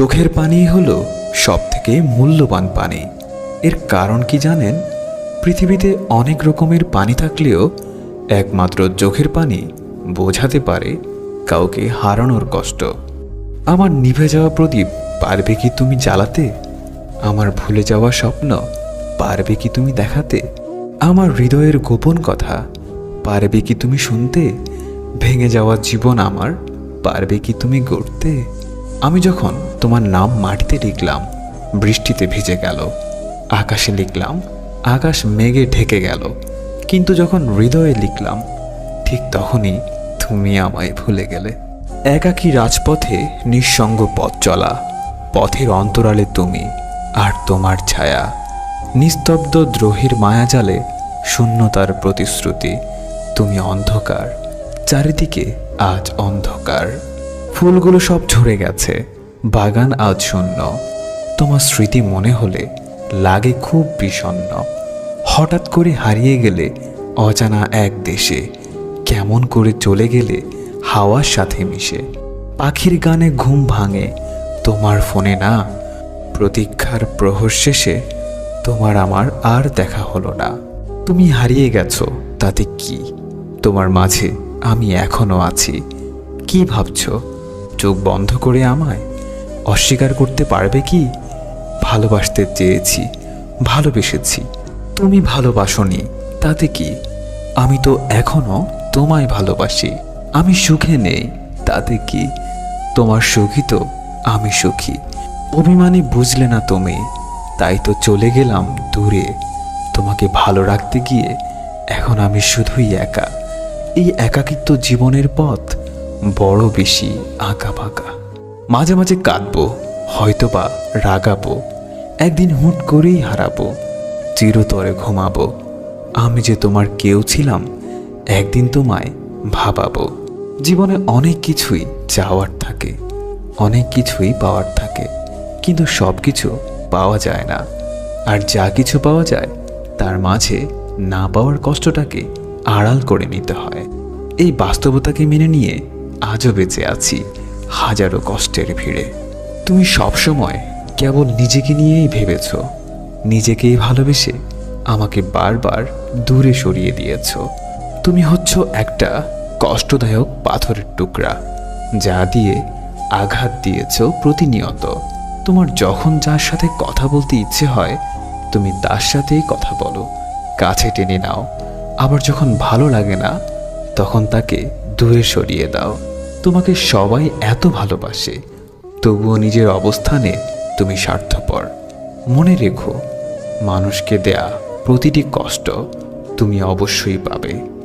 চোখের পানি হলো সব থেকে মূল্যবান পানি। এর কারণ কি জানেন? পৃথিবীতে অনেক রকমের পানি থাকলেও একমাত্র চোখের পানি বোঝাতে পারে কাউকে হারানোর কষ্ট। আমার নিভে যাওয়া প্রদীপ পারবে কি তুমি জ্বালাতে? আমার ভুলে যাওয়া স্বপ্ন পারবে কি তুমি দেখাতে? আমার হৃদয়ের গোপন কথা পারবে কি তুমি শুনতে? ভেঙে যাওয়া জীবন আমার পারবে কি তুমি গড়তে? আমি যখন তোমার নাম মাটিতে লিখলাম, বৃষ্টিতে ভিজে গেল। আকাশে লিখলাম, আকাশ মেঘে ঢেকে গেল। কিন্তু যখন হৃদয়ে লিখলাম, ঠিক তখনই তুমি আমায় ভুলে গেলে। একাকী রাজপথে নিঃসঙ্গ পথ চলা, পথের অন্তরালে তুমি আর তোমার ছায়া। নিস্তব্ধ দ্রোহীর মায়াজালে শূন্যতার প্রতিশ্রুতি, তুমি অন্ধকার, চারিদিকে আজ অন্ধকার। ফুলগুলো সব ঝরে গেছে বাগান আজ শূন্য। তোমার স্মৃতি মনে হলে লাগে খুব বিষণ্ণ। হঠাৎ করে হারিয়ে গেলে অজানা এক দেশে কেমন করে চলে গেলে হাওয়ার সাথে মিশে। পাখির গানে ঘুম ভাঙে তোমার ফোনে না। প্রতীক্ষার প্রহর শেষে তোমার আমার আর দেখা হলো না। তুমি হারিয়ে গেছো, তাতে কি? তোমার মাঝে আমি এখনও আছি। কি ভাবছ? চোখ বন্ধ করে আমায়? অস্বীকার করতে পারবে কি? ভালোবাসতে চেয়েছি, ভালোবেসেছি। তুমি ভালোবাসনি, তাতে কি? আমি তো এখনও তোমায় ভালোবাসি। আমি সুখে নেই, তাতে কি? তোমার সুখী তো আমি সুখী। অভিমানী বুঝলে না তুমি, তাই তো চলে গেলাম দূরে। তোমাকে ভালো রাখতে গিয়ে এখন আমি শুধুই একা। এই একাকিত্ব জীবনের পথ বড় বেশি আঁকা ফাঁকা মাঝে মাঝে কাঁদবো, হয়তোবা রাগাবো, একদিন হুট করেই হারাবো, চিরতরে ঘুমাবো। আমি যে তোমার কেউ ছিলাম, একদিন তোমায় ভাবাবো। জীবনে অনেক কিছুই চাওয়ার থাকে, অনেক কিছুই পাওয়ার থাকে, কিন্তু সব কিছু পাওয়া যায় না। আর যা কিছু পাওয়া যায়, তার মাঝে না পাওয়ার কষ্টটাকে আড়াল করে নিতে হয়। এই বাস্তবতাকে মেনে নিয়ে আজও বেঁচে আছি। হাজারো কষ্টের ভিড়ে। তুমি সবসময় কেবল নিজেকে নিয়েই ভেবেছ, নিজেকেই ভালোবেসে আমাকে বারবার দূরে সরিয়ে দিয়েছ। তুমি হচ্ছ একটা কষ্টদায়ক পাথরের টুকরা, যা দিয়ে আঘাত দিয়েছ প্রতিনিয়ত। তোমার যখন যার সাথে কথা বলতে ইচ্ছে হয়, তুমি তার সাথেই কথা বলো, কাছে টেনে নাও। আবার যখন ভালো লাগে না, তখন তাকে দূরে সরিয়ে দাও। তোমাকে সবাই এত ভালোবাসে, তবুও নিজের অবস্থানে তুমি স্বার্থপর। মনে রেখো, মানুষকে দেয়া প্রতিটি কষ্ট তুমি অবশ্যই পাবে।